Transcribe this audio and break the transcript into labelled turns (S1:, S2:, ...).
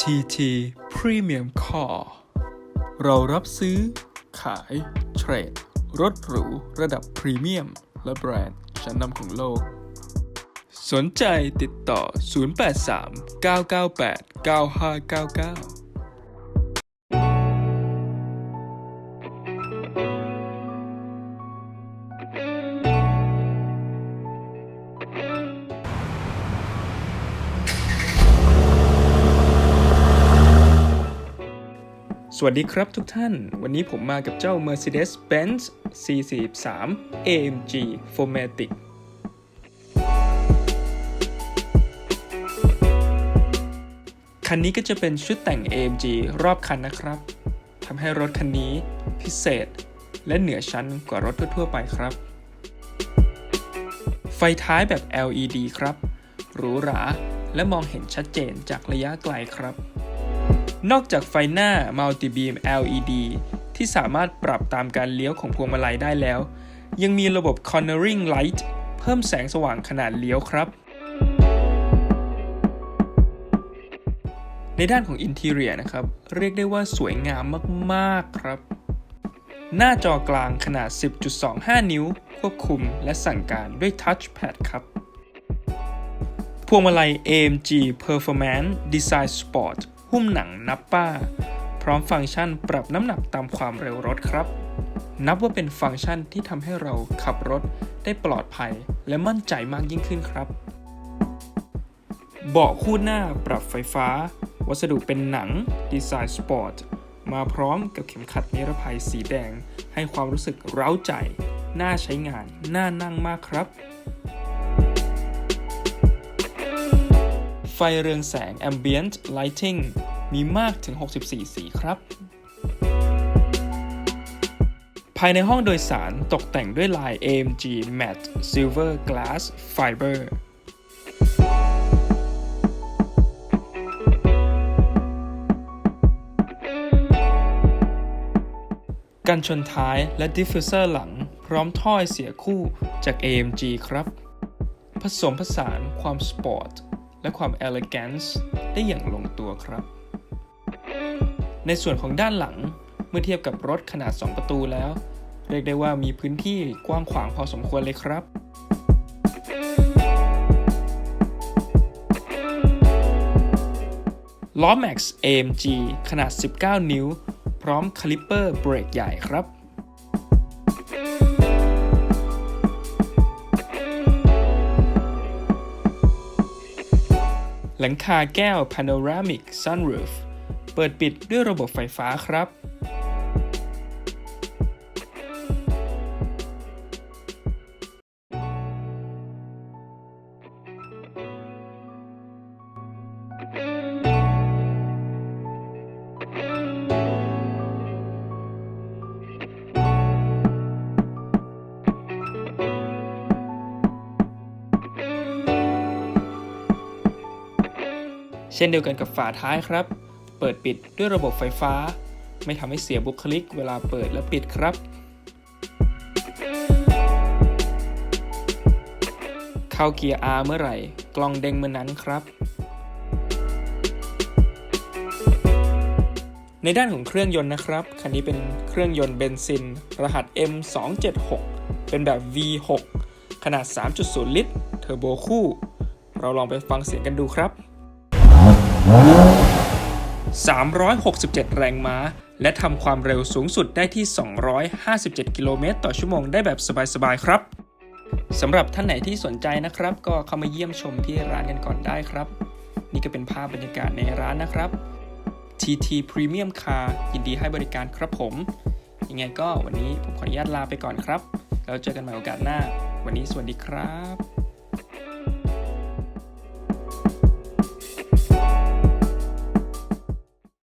S1: TT Premium Car เรารับซื้อ ขาย เทรด รถหรู ระดับพรีเมียม และแบรนด์ชั้นนำของโลก สนใจติดต่อ 083 998 9599 สวัสดีครับทุกท่าน วันนี้ผมมากับเจ้า Mercedes-Benz C43 AMG 4matic คันนี้ก็จะเป็นชุดแต่ง AMG รอบคันนะครับทำให้รถคันนี้พิเศษ และเหนือชั้นกว่ารถทั่วๆไปครับ ไฟท้ายแบบ LED ครับ หรูหรา และมองเห็นชัดเจนจากระยะไกลครับ นอกจากไฟหน้า Multi Beam LED ที่สามารถปรับตามการเลี้ยวของพวงมาลัยได้แล้ว ยังมีระบบ Cornering Light เพิ่มแสงสว่างขนาดเลี้ยวครับ ในด้านของ Interior นะครับ เรียกได้ว่าสวยงามมาก ๆ ครับ หน้าจอกลางขนาด 10.25 นิ้ว ควบคุมและสั่งการด้วย Touchpad ครับพวงมาลัย AMG Performance Design Sport หุ้มหนังนับป้า พร้อมฟังก์ชันปรับน้ำหนักตามความเร็วรถครับ นับว่าเป็นฟังก์ชันที่ทำให้เราขับรถได้ปลอดภัยและมั่นใจมากยิ่งขึ้นครับ เบาะคู่หน้าปรับไฟฟ้า วัสดุเป็นหนังดีไซน์สปอร์ตมาพร้อมกับเข็มขัดนิรภัยสีแดง ให้ความรู้สึกเร้าใจ น่าใช้งาน น่านั่งมากครับ ไฟเรืองแสง Ambient Lighting มีมากถึง 64 สีครับ ภายในห้องโดยสารตกแต่งด้วยลาย AMG Matte Silver Glass Fiber กันชนท้ายและดิฟฟิวเซอร์หลังพร้อมถ้อยเสียคู่จาก AMG ครับ ผสมผสานความสปอร์ต และความ elegance ได้อย่างลงตัวครับ ในส่วนของด้านหลังเมื่อเทียบกับรถขนาด 2 ประตูแล้ว เรียกได้ว่ามีพื้นที่กว้างขวางพอสมควรเลยครับล้อ Max AMG ขนาด 19 นิ้ว พร้อมคลิปเปอร์เบรกใหญ่ครับ หลังคาแก้ว Panoramic Sunroof เปิดปิดด้วยระบบไฟฟ้าครับ เช่นเดียวกันกับฝาท้ายครับ เปิดปิดด้วยระบบไฟฟ้า ไม่ทำให้เสียบุคลิกเวลาเปิดและปิดครับ เข้าเกียร์ R เมื่อไหร่ กล้องเด้งเมื่อนั้นครับ ในด้านของเครื่องยนต์นะครับ คันนี้เป็นเครื่องยนต์เบนซิน รหัส M276 เป็นแบบ V6 ขนาด 3.0 ลิตร เทอร์โบคู่ เราลองไปฟังเสียงกันดูครับ 367 แรงม้า และทำความเร็วสูงสุดได้ที่ 257 กิโลเมตรต่อชั่วโมงได้แบบสบาย ๆ ครับสำหรับท่านไหนที่สนใจนะครับ ก็เข้ามาเยี่ยมชมที่ร้านกันก่อนได้ครับ นี่ก็เป็นภาพบรรยากาศในร้านนะครับ TT Premium Car ยินดีให้บริการครับผม ยังไงก็วันนี้ผมขออนุญาตลาไปก่อนครับ แล้วเจอกันใหม่โอกาสหน้า วันนี้สวัสดีครับ